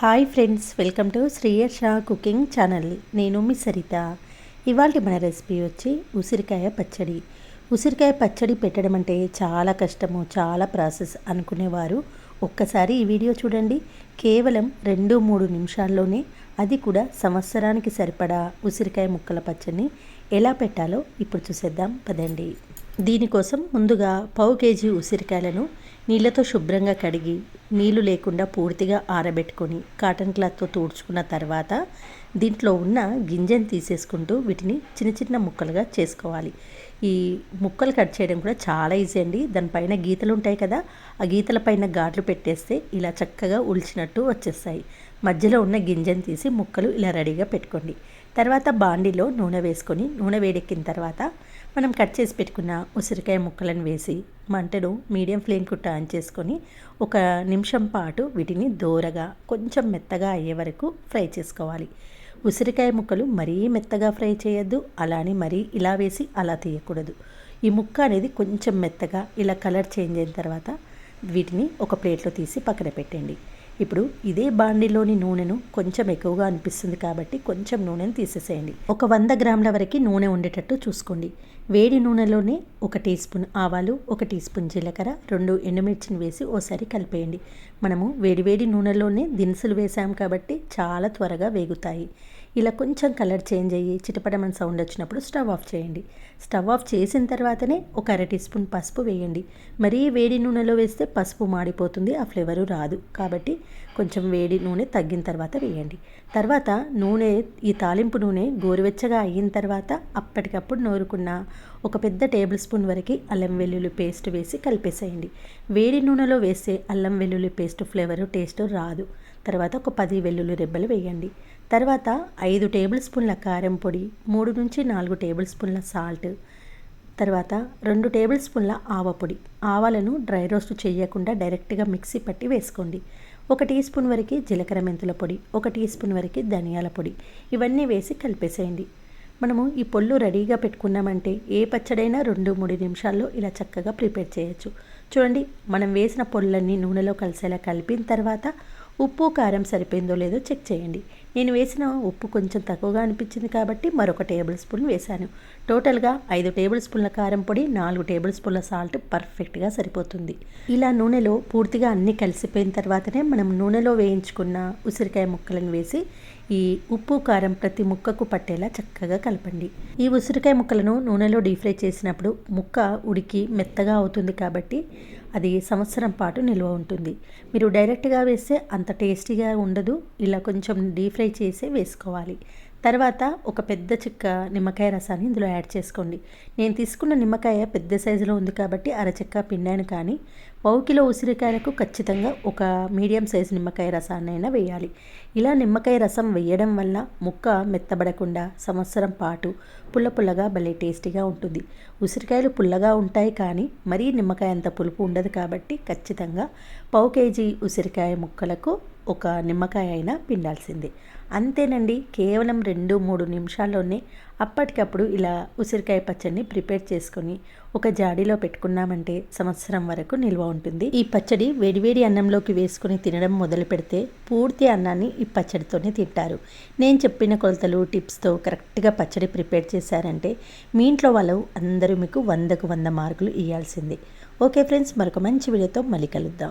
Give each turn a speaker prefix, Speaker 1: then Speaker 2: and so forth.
Speaker 1: Hi friends welcome to Sriyarsha Sha cooking channel. నేను మీ సరిత. ఇవాళ మన రెసిపీ వచ్చి ఉసిరికాయ పచ్చడి. ఉసిరికాయ పచ్చడి పెట్టడం అంటే చాలా కష్టము చాలా ప్రాసెస్ అనుకునేవారు. ఒక్కసారి ఈ వీడియో చూడండి. కేవలం రెండు మూడు నిమిషాల్లోనే అది కూడా సంవత్సరానికి సరిపడా ఉసిరికాయ ముక్కల పచ్చడిని ఎలా పెట్టాలో ఇప్పుడు చూసేద్దాం పదండి. దీనికోసం ముందుగా పావు కేజీ ఉసిరికాయలను నీళ్ళతో శుభ్రంగా కడిగి నీళ్ళు లేకుండా పూర్తిగా ఆరబెట్టుకొని కాటన్ క్లాత్తో తుడుచుకున్న తర్వాత దీంట్లో ఉన్న గింజను తీసేసుకుంటూ వీటిని చిన్న చిన్న ముక్కలుగా చేసుకోవాలి. ఈ ముక్కలు కట్ చేయడం కూడా చాలా ఈజీ అండి. దానిపైన గీతలు ఉంటాయి కదా ఆ గీతల పైన గాట్లు పెట్టేస్తే ఇలా చక్కగా ఉల్చినట్టు వచ్చేస్తాయి. మధ్యలో ఉన్న గింజను తీసి ముక్కలు ఇలా రెడీగా పెట్టుకోండి. తర్వాత బాండిలో నూనె వేసుకొని నూనె వేడెక్కిన తర్వాత మనం కట్ చేసి పెట్టుకున్న ఉసిరికాయ ముక్కలను వేసి మంటను మీడియం ఫ్లేమ్కు టర్న్ చేసుకొని ఒక నిమిషం పాటు వీటిని దోరగా కొంచెం మెత్తగా అయ్యే వరకు ఫ్రై చేసుకోవాలి. ఉసిరికాయ ముక్కలు మరీ మెత్తగా ఫ్రై చేయొద్దు అలానే మరీ ఇలా వేసి అలా తీయకూడదు. ఈ ముక్క అనేది కొంచెం మెత్తగా ఇలా కలర్ చేంజ్ అయిన తర్వాత వీటిని ఒక ప్లేట్లో తీసి పక్కన పెట్టండి. ఇప్పుడు ఇదే బాండిలోని నూనెను కొంచెం ఎక్కువగా అనిపిస్తుంది కాబట్టి కొంచెం నూనెను తీసేసేయండి. ఒక వంద గ్రాముల వరకు నూనె ఉండేటట్టు చూసుకోండి. వేడి నూనెలోనే ఒక టీ స్పూన్ ఆవాలు ఒక టీ స్పూన్ జీలకర్ర రెండు ఎండుమిర్చిని వేసి ఓసారి కలిపేయండి. మనము వేడి వేడి నూనెలోనే దినుసులు వేసాం కాబట్టి చాలా త్వరగా వేగుతాయి. ఇలా కొంచెం కలర్ చేంజ్ అయ్యి చిటపటమని సౌండ్ వచ్చినప్పుడు స్టవ్ ఆఫ్ చేయండి. స్టవ్ ఆఫ్ చేసిన తర్వాతనే ఒక అర టీ స్పూన్ పసుపు వేయండి. మరీ వేడి నూనెలో వేస్తే పసుపు మాడిపోతుంది ఆ ఫ్లేవరు రాదు. కాబట్టి కొంచెం వేడి నూనె తగ్గిన తర్వాత వేయండి. తర్వాత నూనె ఈ తాలింపు నూనె గోరువెచ్చగా అయిన తర్వాత అప్పటికప్పుడు నూరుకున్న ఒక పెద్ద టేబుల్ స్పూన్ వరకు అల్లం వెల్లుల్లి పేస్ట్ వేసి కలిపేసేయండి. వేడి నూనెలో వేస్తే అల్లం వెల్లుల్లి పేస్ట్ ఫ్లేవరు టేస్ట్ రాదు. తర్వాత ఒక పది వెల్లుల్లి రెబ్బలు వేయండి. తర్వాత ఐదు టేబుల్ స్పూన్ల కారం పొడి మూడు నుంచి నాలుగు టేబుల్ స్పూన్ల సాల్ట్ తర్వాత రెండు టేబుల్ స్పూన్ల ఆవపొడి ఆవాలను డ్రై రోస్ట్ చేయకుండా డైరెక్ట్గా మిక్సీ పట్టి వేసుకోండి. ఒక టీ స్పూన్ వరకు జీలకర్ర మెంతుల పొడి ఒక టీ స్పూన్ వరకు ధనియాల పొడి. ఇవన్నీ వేసి కలిపేసేయండి. మనము ఈ పొల్లు రెడీగా పెట్టుకున్నామంటే ఏ పచ్చడైనా రెండు మూడు నిమిషాల్లో ఇలా చక్కగా ప్రిపేర్ చేయొచ్చు. చూడండి మనం వేసిన పొళ్ళన్నీ నూనెలో కలిసేలా కలిపిన తర్వాత ఉప్పు కారం సరిపోయిందో లేదో చెక్ చేయండి. నేను వేసిన ఉప్పు కొంచెం తక్కువగా అనిపించింది కాబట్టి మరొక టేబుల్ స్పూన్ వేశాను. టోటల్గా ఐదు టేబుల్ స్పూన్ల కారం పొడి నాలుగు టేబుల్ స్పూన్ల సాల్ట్ పర్ఫెక్ట్గా సరిపోతుంది. ఇలా నూనెలో పూర్తిగా అన్నీ కలిసిపోయిన తర్వాతనే మనం నూనెలో వేయించుకున్న ఉసిరికాయ ముక్కలను వేసి ఈ ఉప్పు కారం ప్రతి ముక్కకు పట్టేలా చక్కగా కలపండి. ఈ ఉసిరికాయ ముక్కలను నూనెలో డీప్ ఫ్రై చేసినప్పుడు ముక్క ఉడికి మెత్తగా అవుతుంది కాబట్టి అది సంవత్సరం పాటు నిల్వ ఉంటుంది. మీరు డైరెక్ట్గా వేస్తే అంత టేస్టీగా ఉండదు. ఇలా కొంచెం డీప్ ఫ్రై చేసే వేసుకోవాలి. తర్వాత ఒక పెద్ద చిక్క నిమ్మకాయ రసాన్ని ఇందులో యాడ్ చేసుకోండి. నేను తీసుకున్న నిమ్మకాయ పెద్ద సైజులో ఉంది కాబట్టి అరచెక్క పిండాను కానీ పావు కిలో ఉసిరికాయలకు ఖచ్చితంగా ఒక మీడియం సైజు నిమ్మకాయ రసాన్ని అయినా వేయాలి. ఇలా నిమ్మకాయ రసం వేయడం వల్ల ముక్క మెత్తబడకుండా సంవత్సరం పాటు పుల్ల పుల్లగా భలే టేస్టీగా ఉంటుంది. ఉసిరికాయలు పుల్లగా ఉంటాయి కానీ మరీ నిమ్మకాయ అంత పులుపు ఉండదు కాబట్టి ఖచ్చితంగా పావు కేజీ ఉసిరికాయ ముక్కలకు ఒక నిమ్మకాయ అయినా పిండాల్సిందే. అంతేనండి కేవలం రెండు మూడు నిమిషాల్లోనే అప్పటికప్పుడు ఇలా ఉసిరికాయ పచ్చడిని ప్రిపేర్ చేసుకొని ఒక జాడీలో పెట్టుకున్నామంటే సంవత్సరం వరకు నిల్వ ఉంటుంది. ఈ పచ్చడి వేడివేడి అన్నంలోకి వేసుకుని తినడం మొదలు పెడితే పూర్తి అన్నాన్ని ఈ పచ్చడితోనే తింటారు. నేను చెప్పిన కొలతలు టిప్స్తో కరెక్ట్గా పచ్చడి ప్రిపేర్ చేశారంటే మీ ఇంట్లో వాళ్ళు అందరూ మీకు వందకు వంద మార్కులు ఇవ్వాల్సిందే ఓకే ఫ్రెండ్స్ మరొక మంచి వీడియోతో మళ్ళీ కలుద్దాం.